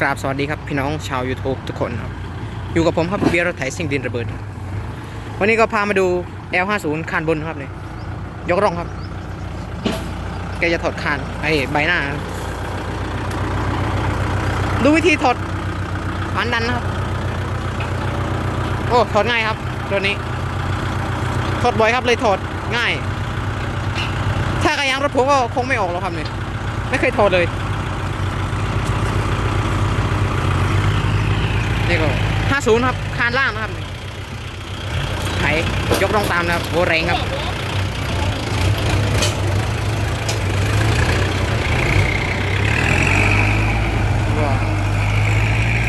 กราบสวัสดีครับพี่น้องชาว YouTube ทุกคนครับ อยู่กับผมครับเบียร์รถไถสิ่งดินระเบิด วันนี้ก็พามาดู L50 คานบนครับเนี่ยยกร่องครับ แกจะถอดคานไอ้ใบหน้ารับดูวิธีถอดผ่านดันนะครับ โอ้ถอดง่ายครับตัวนี้ ถอดบ่อยครับเลยถอดง่าย ถ้ากระยางรถผมก็คงไม่ออกแล้วครับเนี่ยไม่เคยถอดเลย นี่ก็ห้า ศูนย์ครับคานล่างนะครับไถยกลงตามนะครับโบแรงครับ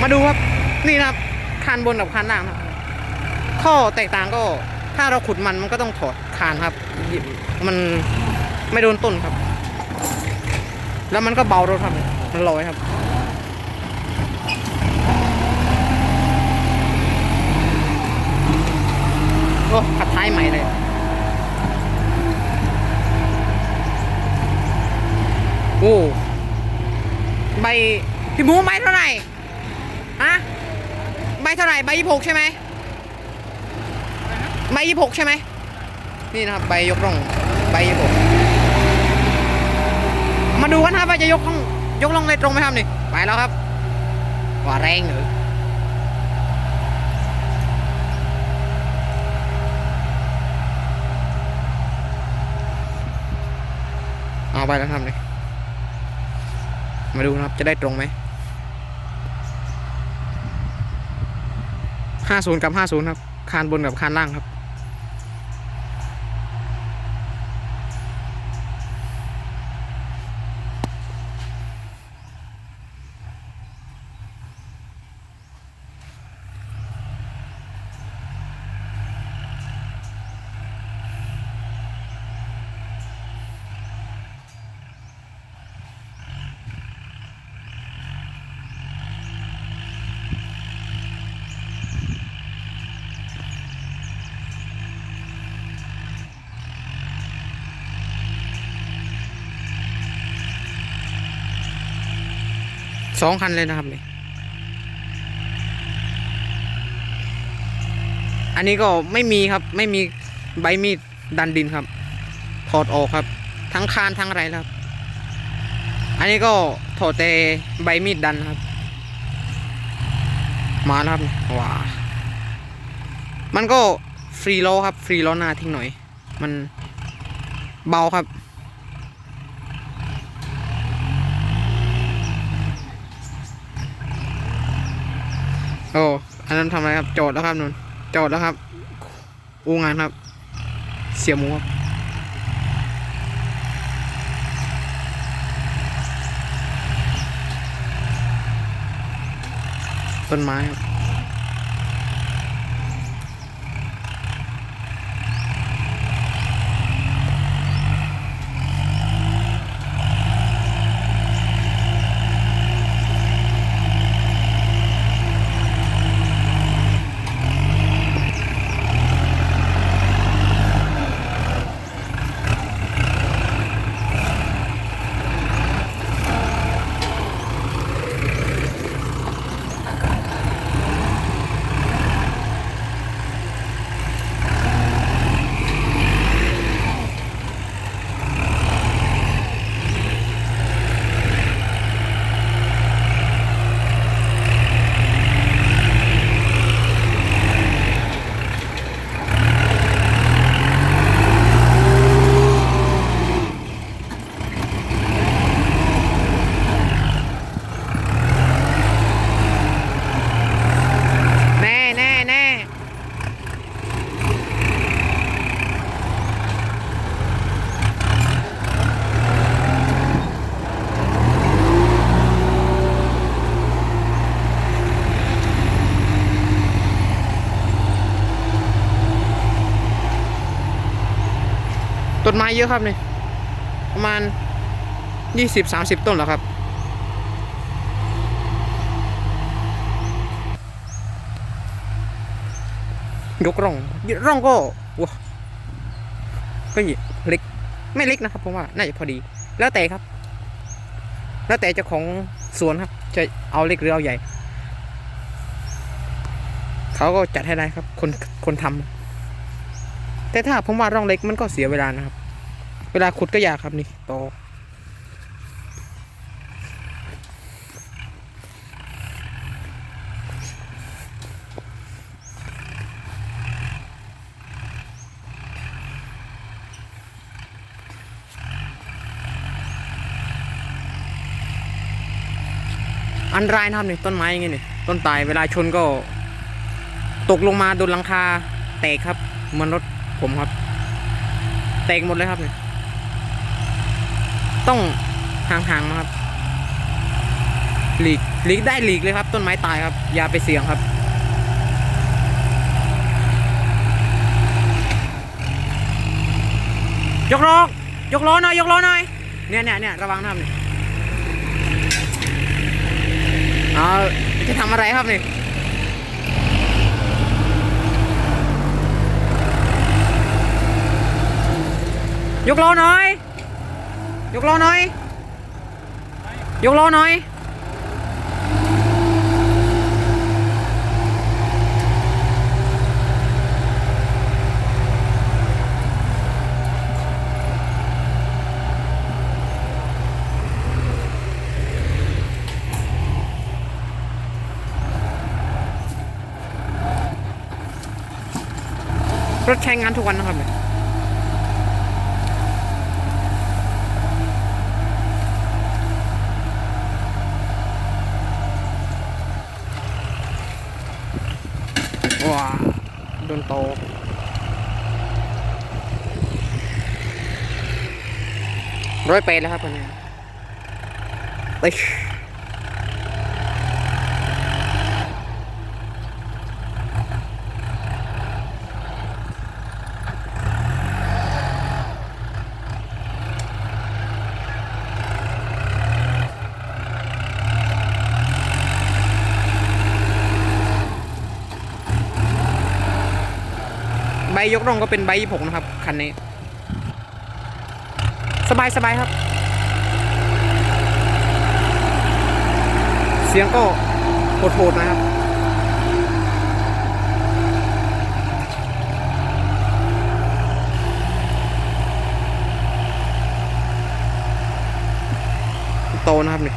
มาดูครับนี่นะครับคานบนกับคานล่างครับ ข้อแตกต่างก็ถ้าเราขุดมันมันก็ต้องถอดคานครับ มันไม่โดนต้นครับ แล้วมันก็เบารถครับ มันลอยครับ โอ้ขัดท้ายใหม่เลยโอ้ใบพี่หมูใบเท่าไหร่ฮะใบเท่าไหร่ใบยี่หกใช่ไหมใบยี่หกใช่ไหมนี่นะครับใบยกร่องใบยี่หกมาดูกันครับว่าจะยกร่องยกร่องเลยตรงไหมครับนี่ไปแล้วครับว่าแรงหรือ เอาไปแล้วทำเลย มาดูนะครับจะได้ตรงไหมห้าศูนย์กับห้าศูนย์ครับ คานบนกับคานล่างครับ สองคันเลยนะครับนี่อันนี้ก็ไม่มีครับ ไม่มีใบมีดดันดินครับ ถอดออกครับ ทั้งคานทั้งอะไรครับ อันนี้ก็ถอดแต่ใบมีดดันครับ มาแล้วครับว้ามันก็ฟรีล้อครับ ฟรีล้อหน้าทิ้งหน่อย มันเบาครับ โอ้อันนั้นทำอะไรครับ โจทย์แล้วครับนุนโจทย์แล้วครับ อูงานครับ เสียหมูครับต้นไม้ครับ แน่แน่แน่ ต้นไม้เยอะครับนี่ประมาณยี่สิบสามสิบต้นแล้วครับ ยกร่องร่องก็ว้าก็เล็กไม่เล็กนะครับผมว่าน่าจะพอดี แล้วแต่ครับ แล้วแต่เจ้าของสวนครับ จะเอาเล็กหรือเอาใหญ่ เขาก็จัดให้ได้ครับ คนคนทำแต่ถ้าผมว่าร่องเล็กมันก็เสียเวลานะครับ เวลาขุดก็ยากครับนี่ต่ออันตรายนะครับนี่ต้นไม้อย่างงี้นี่ต้นตายเวลาชนก็ ตกลงมาโดนหลังคาแตกครับเหมือนรถผมครับ แตกหมดเลยครับนี่ ต้องห่างๆนะครับหลีกหลีกได้หลีกเลยครับ ต้นไม้ตายครับ อย่าไปเสี่ยงครับ ยกล้อยกล้อหน่อยยกล้อหน่อยเนี่ยเนี่ยเนี่ยระวังนะครับนี่เอาจะทำอะไรครับนี่ยกล้อหน่อย ยกล้อหน่อย ยกล้อหน่อยรถใช้งานทุกวันนะครับ ว้าโดนโตร้อยเปรแล้วครับคนนี้เอ้ ใบยกร่องก็เป็นใบยี่หกนะครับ คันนี้ สบายสบายครับ เสียงก็โหดๆนะครับโตนะครับนี่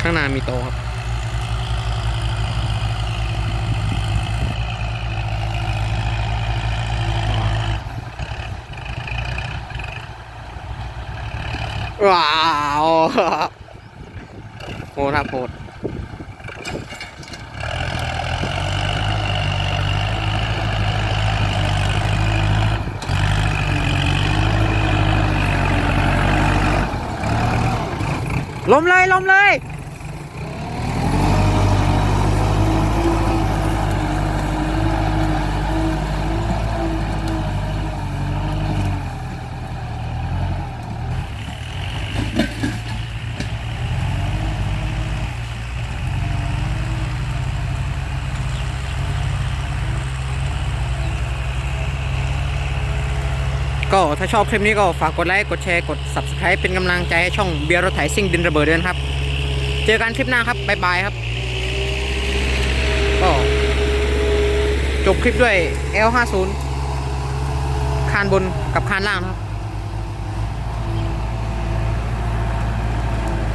ข้างหน้ามีโตครับ ว้าวโหดครับโหดล้มเลยล้มเลย ก็ถ้าชอบคลิปนี้ก็ฝากกดไลค์กดแชร์กด subscribe เป็นกำลังใจให้ช่องเบียร์รถไถซิ่งดินระเบิดด้วยนะครับ เจอกันคลิปหน้าครับบ๊ายบายครับก็จบคลิปด้วย L50 คานบนกับคานล่างครับ